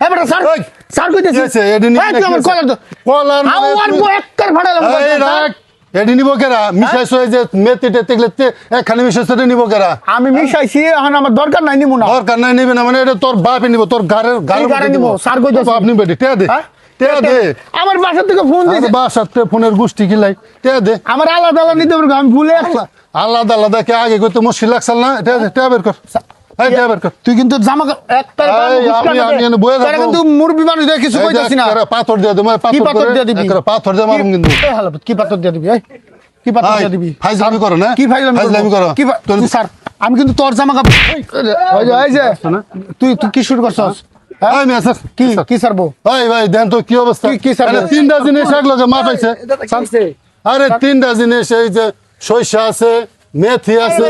হ্যাঁ বেটা sir sir কইতেছি। এডি নিবি তুই আমার কলার তো কলার মানে আমার বউ একটার ফাটালাম রাখ এডি নিব কেরা? মিশাইছ যে মেতে টেতে গেলে একখানে মিশাইছ এটা নিব কেরা? আমি মিশাইছি এখন আমার দরকার নাই নিমু না। দরকার নাই নিবি না মানে এটা তোর বাপে নিব তোর ঘরের ঘরের গাড়ি নিব, স্যার কইতাছে। বাপ নিবে টিয়া দে হ্যাঁ? দে। আমার বাসা থেকে ফোন ফোনের গোষ্ঠী কিলাই টিয়া দে। আমার আলাদা আলাদা নিতে পারব আমি ভুলে আলাদা আলাদা কে আগে করতে মুশকিল লাগছিল না টিয়া বের কর। তুই কিন্তু জামা কা- একটা এই, আমি- আমি এনে বয়ে তারা থাকব। কিন্তু মুরবি মানুষ দেখে কিছু এই না। পাথর দিয়ে দেবো কি পাথর পাথর দিয়ে দিবি? একটা পাথর দিয়ে মারুম কিন্তু। কি পাথর দিয়ে দিবি কি পাথর দিয়ে দিবি? ফাইজলামি করো না? কি ফাইজলামি ফাইজলামি করো। কি তোর- স্যার আমি কিন্তু তোর জামা কাপড় এই, এই যে, তুই তুই কি শুরু করছস? হ্যাঁ? এই কি কি সারবো? ভাই ভাই দেন তো কি অবস্থা? কি-? তিনটা জিনিস একলগে মা পাইছে আরে তিনটা জিনিস এই যে সরিষা আছে মেথি আছে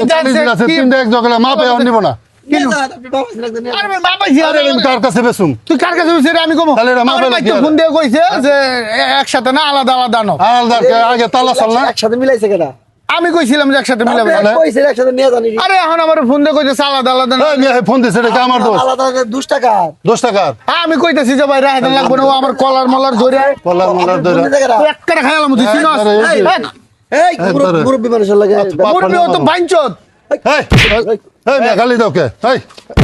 তিনটা এক জগলে মা পাই নিব না। একসাথে না আলাদা আলাদা নো আলাদা তালা চাল একসাথে মিলাইছে কেনা আমি কইছিলাম যে একসাথে মিলাবে তাহলে? একসাথে নিয়ে জানি আরে এখন আমার ফোন দিয়ে কইছে আলাদা আলাদা এই ফোন দিছে এটা আমার দোষ আলাদা দুশ টাকা আমি কইতাছি যে ভাই রাহেদান লাগবে না ও আমার কলার মলার ধরে কলার মলার ধরে একটা খাইলাম তুই চিনস এই মুরব্বি- মানুষের লাগে ও তো বাইঞ্চত এই গালি দাও কে? এই।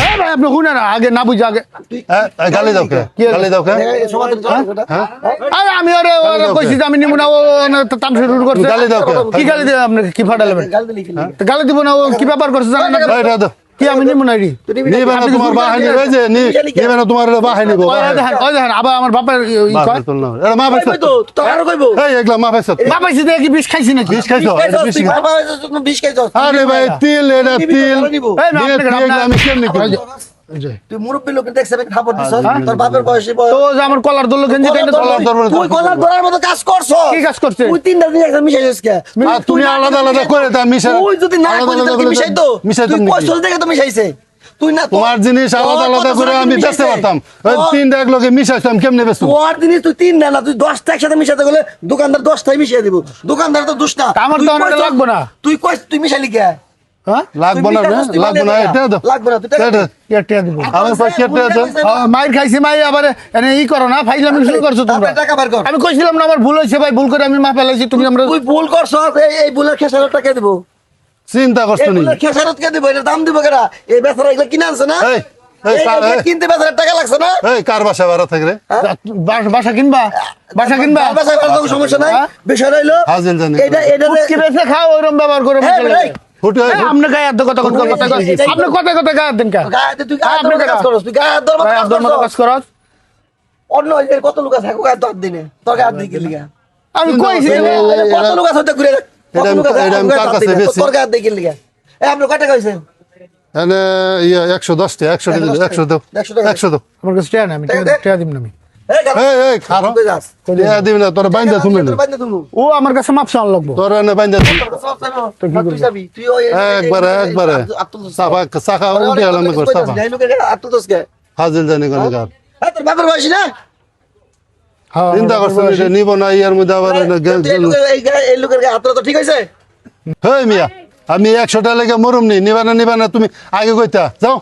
এই ভাই আপনি শুনে না আগে না বুঝে আগে। গালি দাও কে? গালি দাও কে? সমাধান হ্যাঁ? আরে আমি আরে কইছি যে আমি নিমু না ও তাম শুরু করছে। গালি দাও কে? কি গালি দেব আপনি কি ফাটালেন গাল দিলি কি তো গালি দিব না ও কি ব্যাপার করছে জানেন না? এটা দাও। কি আমি নিব না রি? নিবে না তোমার কি বাহিনী যে নিবে না তোমার এটা বাহিনী ওই দেখেন আবার আমার বাপের ই- ই কয়? এটা মা পাইছে তো তো আর কইবো? এই এগুলা মা পাইছে খাইছি নাকি? খাইছো? এটা খাইছো। বিশ খাইছ? আরে ভাই তিল এটা তিল। এই আমি কেমনি তুই মুরব্বি লোক দেখছ আমি খাবার দিছ। তোর বাপের বয়সী তো আমার কলার দল গেঞ্জি কলার দরবারে তুই কলার মতো কাজ করছ? কি কাজ করছে? তুই তিনটা দিন একদম মিশাইছিস কে? আর তুমি আলাদা আলাদা করে তা মিশা তুই যদি না আলাদা করিস আলাদা তাহলে কি করে তুই কষ্ট দেখে তো মিশাইছে। তুই না তোমার জিনিস আলাদা আলাদা করে আমি বেচতে পারতাম। ওই তিনটা এক লোকে মিশাইতাম কেমনে বেচতাম? তোর জিনিস তুই তিন না তুই দশটা একসাথে মিশাতে গেলে দোকানদার দশটাই মিশিয়ে দিব। দোকানদার তো দুষ্টা। তা আমার তো লাগবে না। তুই কই তুই মিশালি কে? হ্যাঁ? কেটে আছে মাইর খাইছি মাই আবার ই করো না ফাইলামি শুরু করছ তোমরা। বার কর। আমি কইছিলাম না আমার ভুল হয়েছে ভাই ভুল করে আমি মা ফেলাইছি তুমি আমরা ভুল করছ এই এই ভুলের খেসারত টাকা দিব? চিন্তা এই করছ নি। ভুলের খেসারত কে দিব? এটা দাম দিব কেডা? এই বেচারা এগুলো কিনে আনছে না। কিনতে বেচারা টাকা লাগছে না? এই কার বাসা ভাড়া থাকে বাসা কিনবা? বাসা কিনবা? বাসা করার সমস্যা নাই। হ্যাঁ? বিষয় রইল হাজিল জানি। এটা এটা খাও ওরম ব্যবহার করো হ্যাঁ। ফুটে আপনি গায়ে হাত কথা কথা কথা আপনি কথা কথা গায়ে দেন কা? গায়ে তুই গায়ে আপনি কাজ? করছ তুই গায়ে ধরে হাত কাজ মতো কাজ করছ করো অন্য এর কত লোক আছে? গায়ে দর দিনে। তোর গায়ে দিয়ে লিগা? আমি কইছি কত লোক আছে ঘুরে কত এটা আমি- লোক আছে এটা আমি কার কাছে বেশি? তোর গায়ে দিয়ে লিগা? এই আপনি কয়টা কইছে এনে ইয়ে একশো দশটা একশো একশো দশ একশো দাও টাকা। আমার কাছে নাই আমি দেখ। দিব না আমি। ও আমার কাছে মাপ লাগবো। তোর বাইন্দা একবারে একবারে। সাফা উঠে সাফা জানি কোন হ্যাঁ? হ্যাঁ, চিন্তা। এটা নিব না ইয়ার মধ্যে আবার এই লোকের- তো ঠিক হয়েছে? হেই মিয়া আমি একশোটা লেগে মরুম নি। নিবা না নিবা না তুমি আগে কইতা। যাও।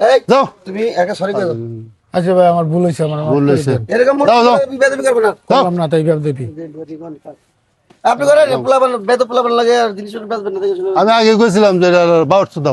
এই, যাও। তুমি একা সরি করে। আচ্ছা ভাই আমার ভুল হয়েছে আমার ভুল হয়েছে। এরকম দাও, দাও। করে বেদবি করবে না? করলাম না তাই আপনি করেন পোলাপান বেদ পোলাপান লাগে আর জিনিস না আমি আগে কইছিলাম যে বাউট সুদা